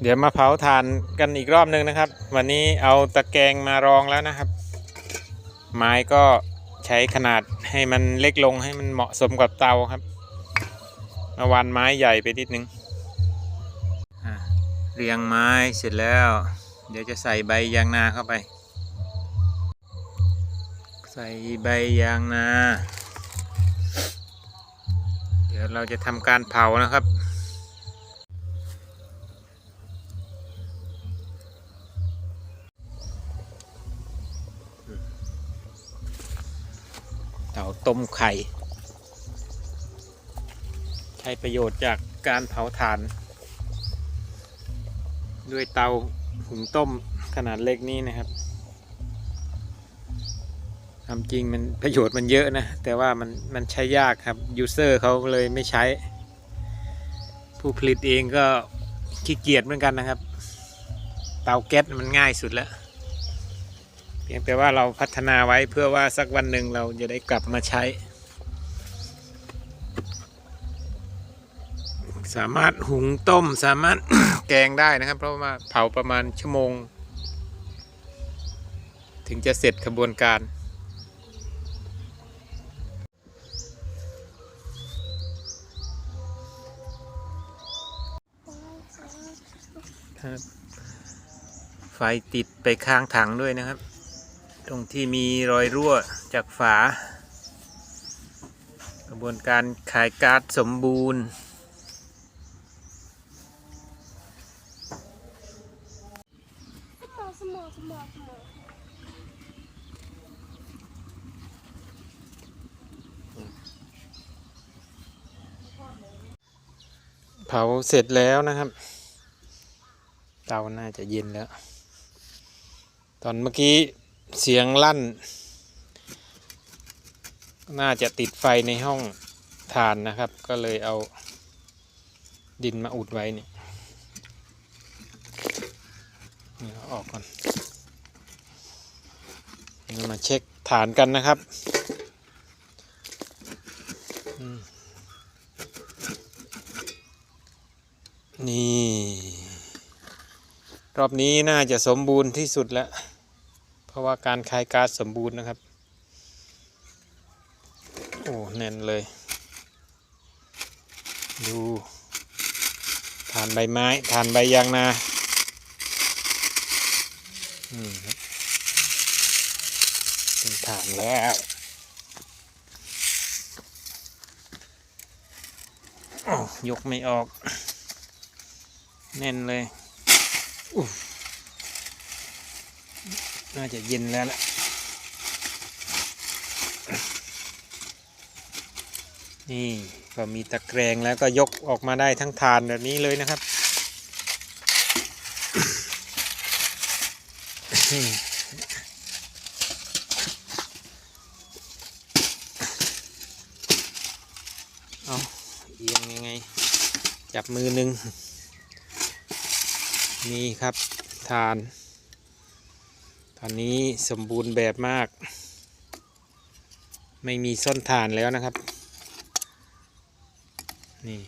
เดี๋ยวมาเผาถ่านกันอีกรอบนึงนะครับ วันนี้เอาตะแกรงมารองแล้วนะครับ ไม้ก็ใช้ขนาดให้มันเล็กลงให้มันเหมาะสมกับเตาครับเมื่อวานไม้ใหญ่ไปนิดนึงอะเรียงไม้เสร็จแล้ว เดี๋ยวจะใส่ใบยางนาเข้าไป ใส่ใบยางนา เดี๋ยวเราจะทำการเผานะครับ เตาต้มไข่ ใช้ประโยชน์จากการเผาถ่าน ด้วยเตาหุงต้มขนาดเล็กนี้นะครับทำจริงมันประโยชน์มันเยอะนะ แต่ว่ามันมันใช้ยากครับยูเซอร์เขาเลยไม่ใช้ ผู้ผลิตเองก็ขี้เกียจเหมือนกันนะครับ เตาแก๊สมันง่ายสุดแล้ว เพียงแต่ว่าเราพัฒนาไว้เพื่อว่าสักวันหนึ่งเราจะได้กลับมาใช้ สามารถหุงต้มสามารถแกงได้นะครับ เพราะว่าเผาประมาณชั่วโมง ถึงจะเสร็จขบวนการไฟติดไปข้างถังด้วยนะครับ ตรงที่มีรอยรั่วจากฝา กระบวนการขายก๊าซสมบูรณ์ เผาเสร็จแล้วนะครับ เตาน่าจะเย็นแล้ว ตอนเมื่อกี้ เสียงลั่น น่าจะติดไฟในห้องทานนะครับ ก็เลยเอาดินมาอุดไว้เนี่ยนี่เอาออกก่อนเรามาเช็คฐานกันนะครับ นี่ รอบนี้น่าจะสมบูรณ์ที่สุดแล้ว ราะว่าการคายก๊าซสมบูรณ์นะครับ โอ้แน่นเลย ดูฐานใบไม้ฐานใบยางนาอืมเป็นฐานแล้วโอ้ยกไม่ออก แน่นเลยอุ๊ย น่าจะเย็นแล้วล่ะนี่ก็มีตะแกรงแล้วก็ยกออกมาได้ทั้งฐานแบบนี้เลยนะครับเอาเอียงยังไง จับมือหนึ่งนี่ครับทาน ตอนนี้สมบูรณ์แบบมาก ไม่มีส้นฐานแล้วนะครับ นี่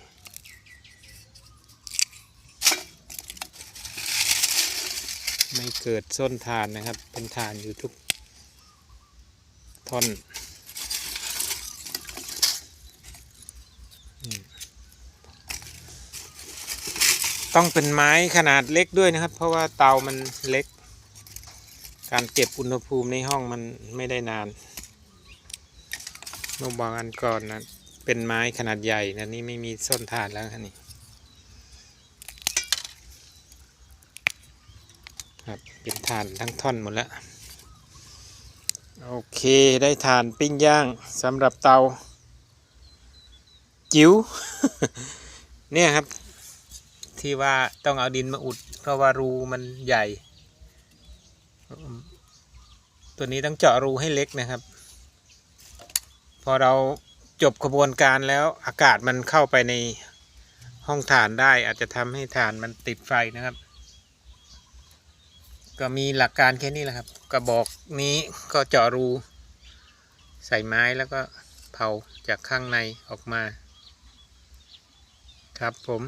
ไม่เกิดส้นฐานนะครับ เป็นฐานอยู่ทุกท่อนต้องเป็นไม้ขนาดเล็กด้วยนะครับ เพราะว่าเตามันเล็ก การเก็บอุณหภูมิในห้องมันไม่ได้นานเมื่อบางอันก่อนนะเป็นไม้ขนาดใหญ่นะนี่ไม่มีส้นถานแล้วครับนี่ครับเป็นถานทั้งท่อนหมดแล้ว โอเคได้ถานปิ้งย่างสำหรับเตา จิ๋วเนี่ยครับ ที่ว่าต้องเอาดินมาอุด เพราะว่ารูมันใหญ่ ตัวนี้ต้องเจาะรูให้เล็กนะครับ พอเราจบกระบวนการแล้วอากาศมันเข้าไปในห้องถ่านได้ อาจจะทำให้ถ่านมันติดไฟนะครับ ก็มีหลักการแค่นี้แหละครับ กระบอกนี้ก็เจาะรูใส่ไม้แล้วก็เผาจากข้างในออกมา ครับผม